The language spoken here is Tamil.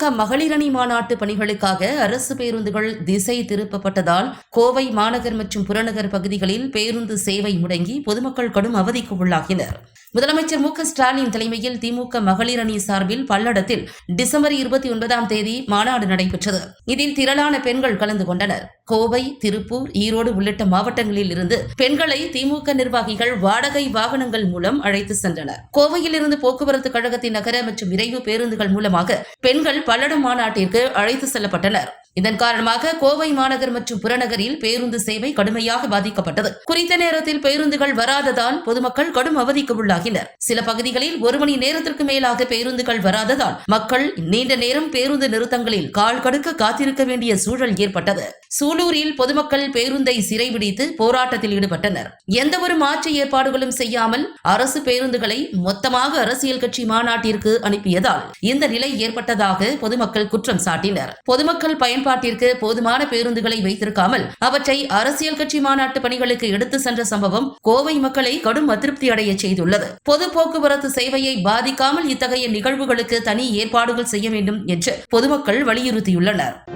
திமுக மகளிரணி மாநாட்டு பணிகளுக்காக அரசு பேருந்துகள் திசை திருப்பப்பட்டதால் கோவை மாநகர் மற்றும் புறநகர் பகுதிகளில் பேருந்து சேவை முடங்கி பொதுமக்கள் கடும் அவதிக்கு உள்ளாகினர். முதலமைச்சர் மு க ஸ்டாலின் தலைமையில் திமுக மகளிர் அணி சார்பில் பல்லடத்தில் டிசம்பர் இருபத்தி ஒன்பதாம் தேதி மாநாடு நடைபெற்றது. இதில் திரளான பெண்கள் கலந்து கொண்டனர். கோவை திருப்பூர் ஈரோடு உள்ளிட்ட மாவட்டங்களில் இருந்து பெண்களை திமுக நிர்வாகிகள் வாடகை வாகனங்கள் மூலம் அழைத்து சென்றனர். கோவையில் இருந்து போக்குவரத்து கழகத்தின் நகர மற்றும் விரைவு பேருந்துகள் மூலமாக பெண்கள் பல்லடம் மாநாட்டிற்கு அழைத்து செல்லப்பட்டனர். இதன் காரணமாக கோவை மாநகர் மற்றும் புறநகரில் பேருந்து சேவை கடுமையாக பாதிக்கப்பட்டது. குறித்த நேரத்தில் பேருந்துகள் வராததால் பொதுமக்கள் கடும் அவதிக்கு உள்ளாகினர் சில பகுதிகளில் ஒரு மணி நேரத்திற்கு மேலாக பேருந்துகள் வராததால் மக்கள் நீண்ட நேரம் பேருந்து நிறுத்தங்களில் கால் கடுக்க காத்திருக்க வேண்டிய சூழல் ஏற்பட்டது. சூலூரில் பொதுமக்கள் பேருந்தை சிறைபிடித்து போராட்டத்தில் ஈடுபட்டனர். எந்த ஒரு மாற்று ஏற்பாடுகளும் செய்யாமல் அரசு பேருந்துகளை மொத்தமாக அரசியல் கட்சி மாநாட்டிற்கு அனுப்பியதால் இந்த நிலை ஏற்பட்டதாக பொதுமக்கள் குற்றம் சாட்டினர். பொதுமக்கள் பயன் பயன்பாட்டிற்கு போதுமான பேருந்துகளை வைத்திருக்காமல் அவற்றை அரசியல் கட்சி மாநாட்டு பணிகளுக்கு எடுத்து சென்ற சம்பவம் கோவை மக்களை கடும் அதிருப்தி அடைய செய்துள்ளது. பொது போக்குவரத்து சேவையை பாதிக்காமல் இத்தகைய நிகழ்வுகளுக்கு தனி ஏற்பாடுகள் செய்ய வேண்டும் என்று பொதுமக்கள் வலியுறுத்தியுள்ளனர்.